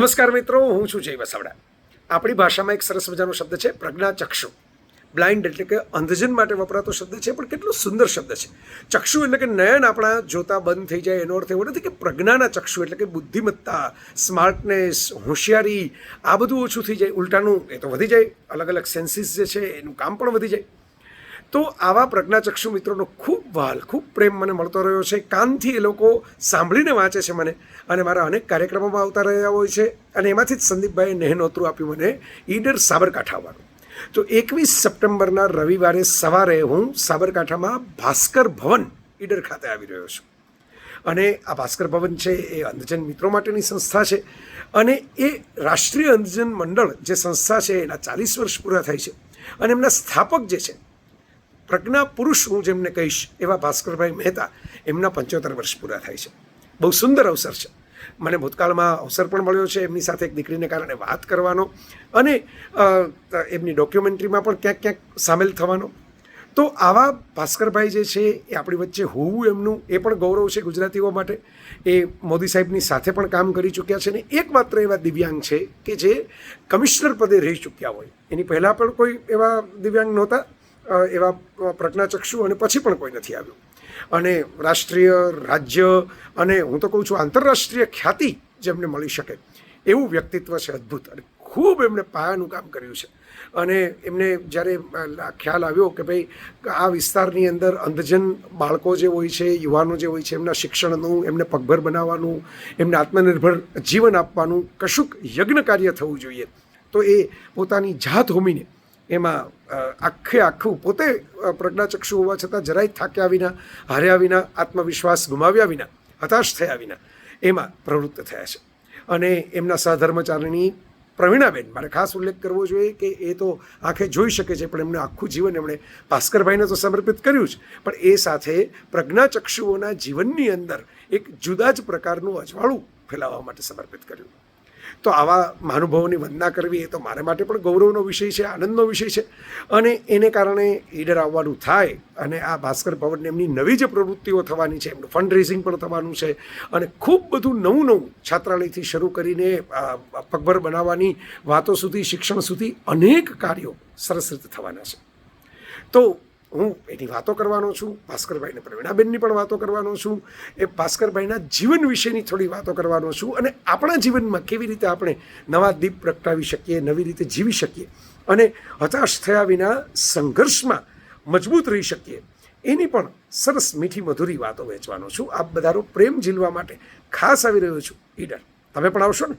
નમસ્કાર મિત્રો, હું છું જય વસાવડા. આપણી ભાષામાં એક સરસ મજાનો શબ્દ છે પ્રજ્ઞાચક્ષુ બ્લાઇન્ડ એટલે કે અંધજન માટે વપરાતો શબ્દ છે, પણ કેટલો સુંદર શબ્દ છે. ચક્ષુ એટલે કે નયન આપણા જોતા બંધ થઈ જાય, એનો અર્થ એવો નથી કે પ્રજ્ઞાના ચક્ષુ એટલે કે બુદ્ધિમત્તા સ્માર્ટનેસ હોશિયારી, આ બધું ઓછું થઈ જાય, ઉલટાનું એ તો વધી જાય અલગ અલગ સેન્સીસ જે છે, એનું કામ પણ વધી જાય. તો આવા પ્રજ્ઞાચક્ષુ મિત્રોનો ખૂબ વાલ, ખૂબ પ્રેમ મને મળતો રહ્યો છે. કાનથી એ લોકો સાંભળીને વાંચે છે મને. અને મારા અનેક કાર્યક્રમોમાં આવતા રહ્યા હોય છે. અને એમાંથી જ સંદીપભાઈએ નેહનોતરું આપ્યું મને, ઈડર સાબરકાંઠા આવવાનું તો એકવીસ સપ્ટેમ્બરના રવિવારે સવારે હું સાબરકાંઠામાં ભાસ્કર ભવન ઈડર ખાતે આવી રહ્યો છું. અને આ ભાસ્કર ભવન છે એ અંધજન મિત્રો માટેની સંસ્થા છે. અને એ રાષ્ટ્રીય અંધજન મંડળ જે સંસ્થા છે એના ચાલીસ વર્ષ પૂરા થાય છે. અને એમના સ્થાપક જે છે પ્રજ્ઞા પુરુષ હું જેમને કહીશ, એવા ભાસ્કરભાઈ મહેતા, એમના પંચોતેર વર્ષ પૂરા થાય છે. બહુ સુંદર અવસર છે. મને ભૂતકાળમાં અવસર પણ મળ્યો છે એમની સાથે એક દીકરીને કારણે વાત કરવાનો અને એમની ડોક્યુમેન્ટરીમાં પણ ક્યાંક ક્યાંક સામેલ થવાનો. તો આવા ભાસ્કરભાઈ જે છે એ આપણી વચ્ચે હોવું એમનું એ પણ ગૌરવ છે ગુજરાતીઓ માટે. એ મોદી સાહેબની સાથે પણ કામ કરી ચૂક્યા છે ને એકમાત્ર એવા દિવ્યાંગ છે કે જે કમિશનર પદે રહી ચૂક્યા હોય. એની પહેલાં પણ કોઈ એવા દિવ્યાંગ નહોતા. એવા પ્રજ્ઞાચક્ષુ અને પછી પણ કોઈ નથી આવ્યું. અને રાષ્ટ્રીય, રાજ્ય અને હું તો કહું છું આંતરરાષ્ટ્રીય ખ્યાતિ જેમને મળી શકે. એવું વ્યક્તિત્વ છે અદ્ભુત અને ખૂબ એમણે પાયાનું કામ કર્યું છે. અને એમને જ્યારે ખ્યાલ આવ્યો કે ભાઈ આ વિસ્તારની અંદર અંધજન બાળકો જે હોય છે, યુવાનો જે હોય છે, એમના શિક્ષણનું, એમને પગભર બનાવવાનું, એમને આત્મનિર્ભર જીવન આપવાનું કશુંક યજ્ઞ કાર્ય થવું જોઈએ. તો એ પોતાની જાત હોમીને એમાં આખે આખું, પોતે પ્રજ્ઞાચક્ષુ હોવા છતાં જરાય થાક્યા વિના, હાર્યા વિના, આત્મવિશ્વાસ ગુમાવ્યા વિના, હતાશ થયા વિના એમાં પ્રવૃત્ત થયા છે. અને એમના સહધર્મચારિણી પ્રવીણાબેન, મારે ખાસ ઉલ્લેખ કરવો જોઈએ કે એ તો આંખે જોઈ શકે છે, પણ એમનું આખું જીવન એમણે ભાસ્કરભાઈને તો સમર્પિત કર્યું જ. પણ એ સાથે પ્રજ્ઞાચક્ષુઓના જીવનની અંદર એક જુદા જ પ્રકારનું અજવાળું ફેલાવવા માટે સમર્પિત કર્યું. તો આવા મહાનુભાવોની વંદના કરવી એ તો મારા માટે પણ ગૌરવનો વિષય છે, આનંદનો વિષય છે. અને એને કારણે ઈડર આવવાનું થાય અને આ ભાસ્કર ભવનને એમની નવી જે પ્રવૃત્તિઓ થવાની છે, એમનું ફંડ રેઝિંગ પણ થવાનું છે અને ખૂબ બધું નવું નવું છાત્રાલયથી શરૂ કરીને પગભર બનાવવાની વાતો સુધી, શિક્ષણ સુધી અનેક કાર્યો સરસ રીતે થવાના છે. તો હું એની વાતો કરવાનો છું, ભાસ્કરભાઈને પ્રવીણાબેનની પણ વાતો કરવાનો છું, એ ભાસ્કરભાઈના જીવન વિશેની થોડી વાતો કરવાનો છું અને આપણા જીવનમાં કેવી રીતે આપણે નવા દીપ પ્રગટાવી શકીએ, નવી રીતે જીવી શકીએ અને હતાશ થયા વિના સંઘર્ષમાં મજબૂત રહી શકીએ, એની પણ સરસ મીઠી મધુરી વાતો વહેંચવાનો છું. આપ બધાનો પ્રેમ ઝીલવા માટે ખાસ આવી રહ્યો છું. ઈડર, તમે પણ આવશો ને?